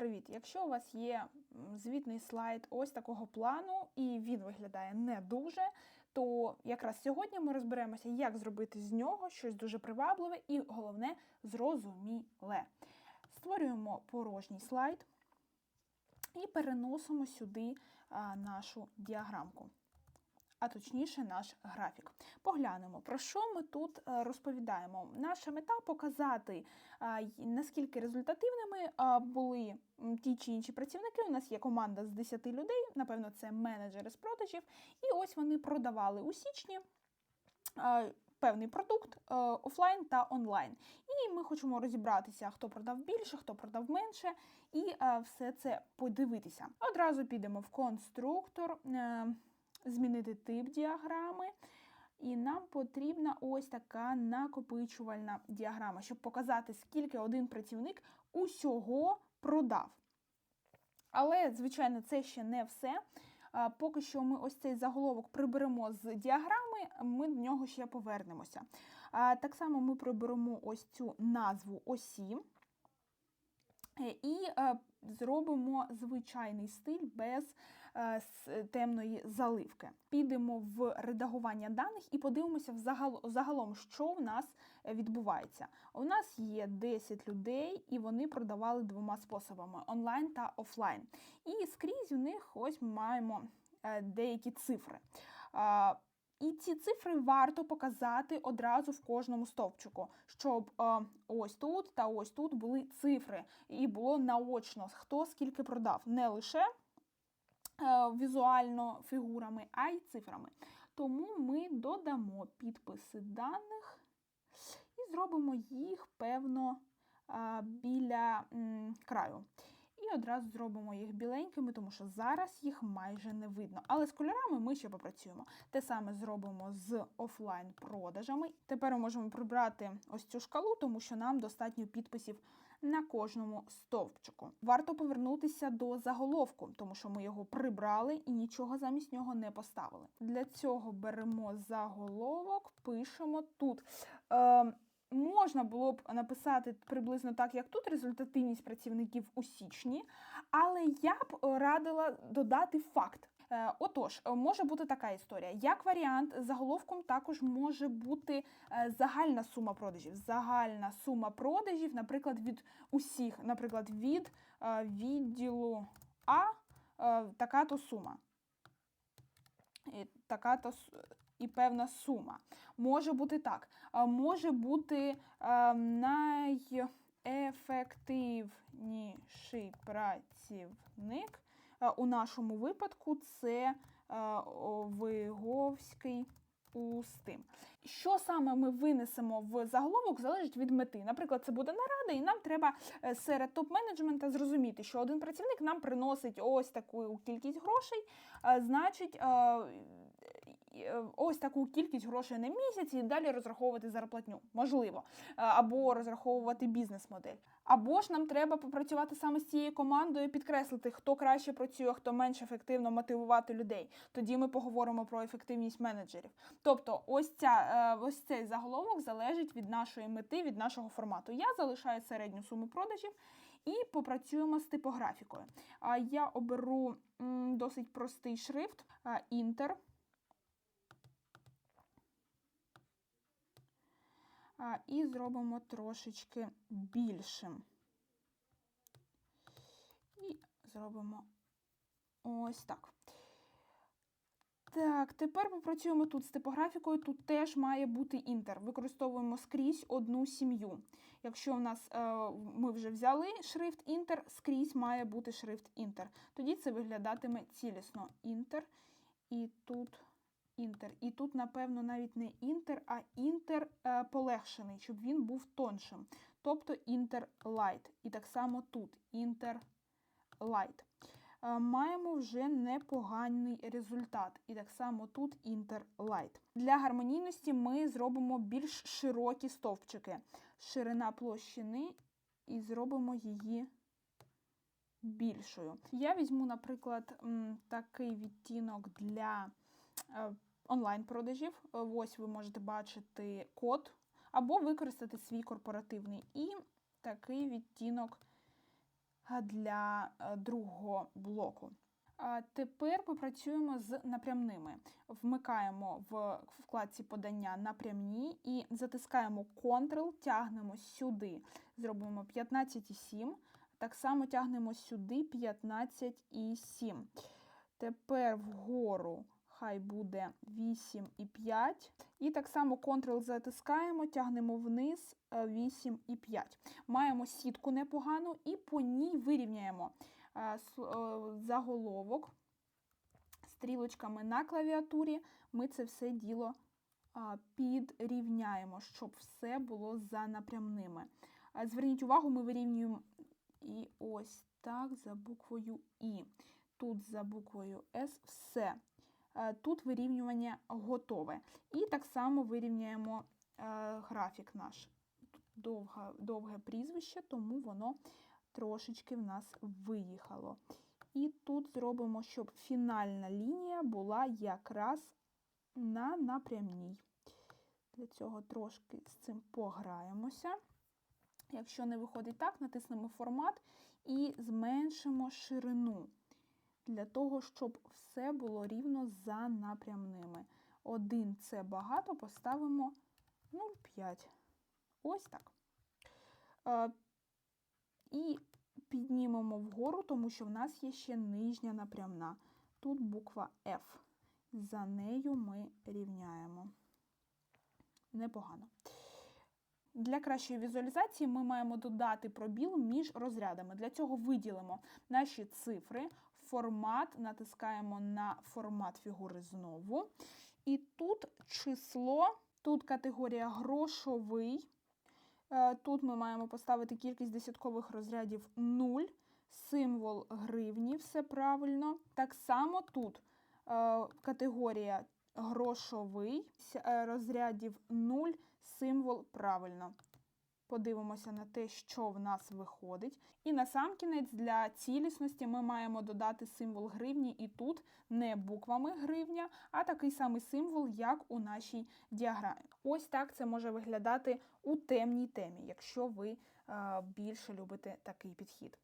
Привіт! Якщо у вас є звітний слайд ось такого плану, і він виглядає не дуже, то якраз сьогодні ми розберемося, як зробити з нього щось дуже привабливе і головне зрозуміле. Створюємо порожній слайд і переносимо сюди нашу діаграмку. А точніше, наш графік. Поглянемо, про що ми тут е, розповідаємо. Наша мета показати, наскільки результативними були ті чи інші працівники. У нас є команда з 10 людей, напевно, це менеджери з продажів. І ось вони продавали у січні. Певний продукт е, офлайн та онлайн. І ми хочемо розібратися, хто продав більше, хто продав менше, і е, все це подивитися. Одразу підемо в конструктор, е, змінити тип діаграми. І нам потрібна ось така накопичувальна діаграма, щоб показати, скільки один працівник усього продав. Але, звичайно, це ще не все. Поки що ми ось цей заголовок приберемо з діаграми, ми до нього ще повернемося. Так само ми приберемо ось цю назву осі. Е, І е, зробимо звичайний стиль без е, темної заливки. Підемо в редагування даних і подивимося загалом, що в нас відбувається. У нас є 10 людей, і вони продавали двома способами: онлайн та офлайн. І скрізь у них ось ми маємо е, деякі цифри. І ці цифри варто показати одразу в кожному стовпчику, щоб е, ось тут та ось тут були цифри, і було наочно, хто скільки продав, не лише е, візуально фігурами, а й цифрами. Тому ми додамо підписи даних і зробимо їх, певно, е, біля краю. І одразу зробимо їх біленькими, тому що зараз їх майже не видно. Але з кольорами ми ще попрацюємо. Те саме зробимо з офлайн-продажами. Тепер ми можемо прибрати ось цю шкалу, тому що нам достатньо підписів на кожному стовпчику. Варто повернутися до заголовку, тому що ми його прибрали і нічого замість нього не поставили. Для цього беремо заголовок, пишемо тут. Е, Можна було б написати приблизно так, як тут результативність працівників у січні, але я б е, радила додати факт. Е, Отож, е, може бути така історія. Як варіант, заголовком також може бути загальна сума продажів. Загальна сума продажів, наприклад, від усіх, наприклад, від відділу А е, така-то сума. І така-то с- і певна сума. Може бути так. Може бути найефективніший працівник. У нашому випадку це Виговський Устим. Що саме ми винесемо в заголовок, залежить від мети. Наприклад, це буде нарада, і нам треба е, серед топ-менеджмента зрозуміти, що один працівник нам приносить ось таку кількість грошей, значить, е, ось таку кількість грошей на місяць і далі розраховувати зарплатню. Можливо. Або розраховувати бізнес-модель. Або ж нам треба попрацювати саме з цією командою, підкреслити, хто краще працює, хто менш ефективно мотивувати людей. Тоді ми поговоримо про ефективність менеджерів. Тобто, ось ця е, ось цей заголовок залежить від нашої мети, від нашого формату. Я залишаю середню суму продажів і попрацюємо з типографікою. А я оберу досить простий шрифт Інтер. І зробимо трошечки більшим. І зробимо ось так. Так, тепер попрацюємо тут з типографікою. Тут теж має бути інтер. Використовуємо скрізь одну сім'ю. Якщо в нас е, ми вже взяли шрифт інтер, скрізь має бути шрифт інтер. Тоді це виглядатиме цілісно інтер. І тут інтер. І тут, напевно, навіть не інтер, а інтер е, полегшений, щоб він був тоншим. Тобто інтер лайт. І так само тут інтер лайт. Е, Маємо вже непоганий результат. І так само тут інтер лайт. Для гармонійності ми зробимо більш широкі стовпчики. Ширина площини і зробимо її більшою. Я візьму, наприклад, такий відтінок для е, онлайн-продажів. Е, Ось ви можете бачити код, або використати свій корпоративний. І такий відтінок для е, другого блоку. Тепер попрацюємо з напрямними. Вмикаємо в вкладці подання напрямні і затискаємо Ctrl, тягнемо сюди. Зробимо 15,7. Так само тягнемо сюди 15,7. Тепер вгору хай буде 8,5. І так само Ctrl затискаємо, тягнемо вниз е, 8,5. Маємо сітку непогану і по ній вирівняємо е, е, заголовок стрілочками на клавіатурі. Ми це все діло підрівняємо, щоб все було за напрямними. Зверніть увагу, ми вирівнюємо і ось так за буквою І. Тут за буквою С все. Е, Тут вирівнювання готове. І так само вирівняємо е, графік наш. Тут довга, довге прізвище, тому воно трошечки в нас виїхало. І тут зробимо, щоб фінальна лінія була якраз на напрямній. Для цього трошки з цим пограємося. Якщо не виходить так, натиснемо формат і зменшимо ширину. Для того, щоб все було рівно за напрямними. Один це багато, поставимо 0,5. Ось так. Е, І піднімемо вгору, тому що в нас є ще нижня напрямна. Тут буква F. За нею ми рівняємо. Непогано. Для кращої візуалізації ми маємо додати пробіл між розрядами. Для цього виділимо наші цифри, формат, натискаємо на формат фігури знову. І тут число, тут категорія грошовий. Е, Тут ми маємо поставити кількість десяткових розрядів 0, символ гривні, все правильно. Так само тут е, категорія грошовий, е, розрядів 0, символ правильно. Подивимося на те, що в нас виходить. І насамкінець для цілісності ми маємо додати символ гривні і тут не буквами гривня, а такий самий символ, як у нашій діаграмі. Ось так це може виглядати у темній темі, якщо ви е, більше любите такий підхід.